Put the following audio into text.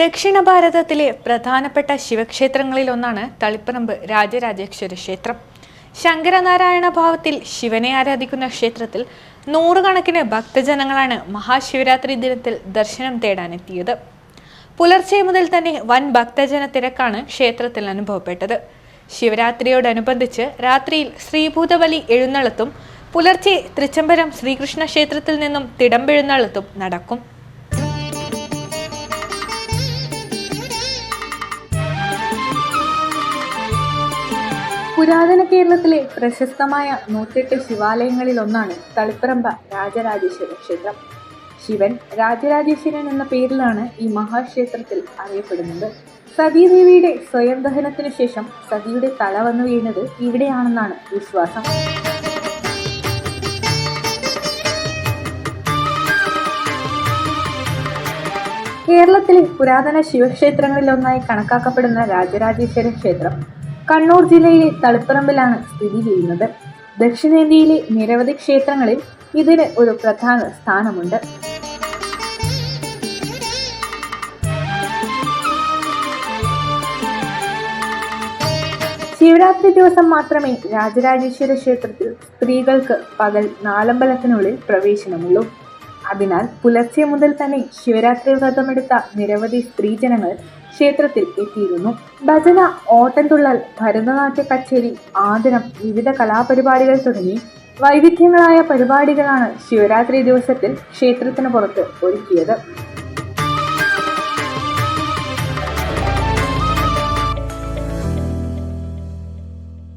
ദക്ഷിണ ഭാരതത്തിലെ പ്രധാനപ്പെട്ട ശിവക്ഷേത്രങ്ങളിലൊന്നാണ് തളിപ്പറമ്പ് രാജരാജേശ്വര ക്ഷേത്രം. ശങ്കരനാരായണ ഭാവത്തിൽ ശിവനെ ആരാധിക്കുന്ന ക്ഷേത്രത്തിൽ നൂറുകണക്കിന് ഭക്തജനങ്ങളാണ് മഹാശിവരാത്രി ദിനത്തിൽ ദർശനം തേടാനെത്തിയത്. പുലർച്ചെ മുതൽ തന്നെ വൻ ഭക്തജന തിരക്കാണ് ക്ഷേത്രത്തിൽ അനുഭവപ്പെട്ടത്. ശിവരാത്രിയോടനുബന്ധിച്ച് രാത്രിയിൽ ശ്രീഭൂതബലി എഴുന്നള്ളത്തും പുലർച്ചെ തൃച്ചംബരം ശ്രീകൃഷ്ണ ക്ഷേത്രത്തിൽ നിന്നും തിടമ്പെഴുന്നള്ളത്തും നടക്കും. പുരാതന കേരളത്തിലെ പ്രശസ്തമായ നൂറ്റെട്ട് ശിവാലയങ്ങളിൽ ഒന്നാണ് തളിപ്പറമ്പ രാജരാജേശ്വര ക്ഷേത്രം. ശിവൻ രാജരാജേശ്വരൻ എന്ന പേരിലാണ് ഈ മഹാക്ഷേത്രത്തിൽ അറിയപ്പെടുന്നത്. സതീദേവിയുടെ സ്വയം ദഹനത്തിനു ശേഷം സതിയുടെ തല വന്നു വീണത് ഇവിടെയാണെന്നാണ് വിശ്വാസം. കേരളത്തിലെ പുരാതന ശിവക്ഷേത്രങ്ങളിലൊന്നായി കണക്കാക്കപ്പെടുന്ന രാജരാജേശ്വര ക്ഷേത്രം കണ്ണൂർ ജില്ലയിലെ തളിപ്പറമ്പിലാണ് സ്ഥിതി ചെയ്യുന്നത്. ദക്ഷിണേന്ത്യയിലെ നിരവധി ക്ഷേത്രങ്ങളിൽ ഇതിന് ഒരു പ്രധാന സ്ഥാനമുണ്ട്. ശിവരാത്രി ദിവസം മാത്രമേ രാജരാജേശ്വര ക്ഷേത്രത്തിൽ സ്ത്രീകൾക്ക് പകൽ നാലമ്പലത്തിനുള്ളിൽ പ്രവേശനമുള്ളൂ. അതിനാൽ പുലർച്ചെ മുതൽ തന്നെ ശിവരാത്രി വ്രതമെടുത്ത നിരവധി സ്ത്രീജനങ്ങൾ ക്ഷേത്രത്തിൽ എത്തിയിരുന്നു. ഭജന ഓട്ടൻതുള്ളൽ ഭരതനാട്യ കച്ചേരി ആദരം വിവിധ കലാപരിപാടികൾ തുടങ്ങി വൈവിധ്യങ്ങളായ പരിപാടികളാണ് ശിവരാത്രി ദിവസത്തിൽ ക്ഷേത്രത്തിന് പുറത്ത് ഒരുക്കിയത്.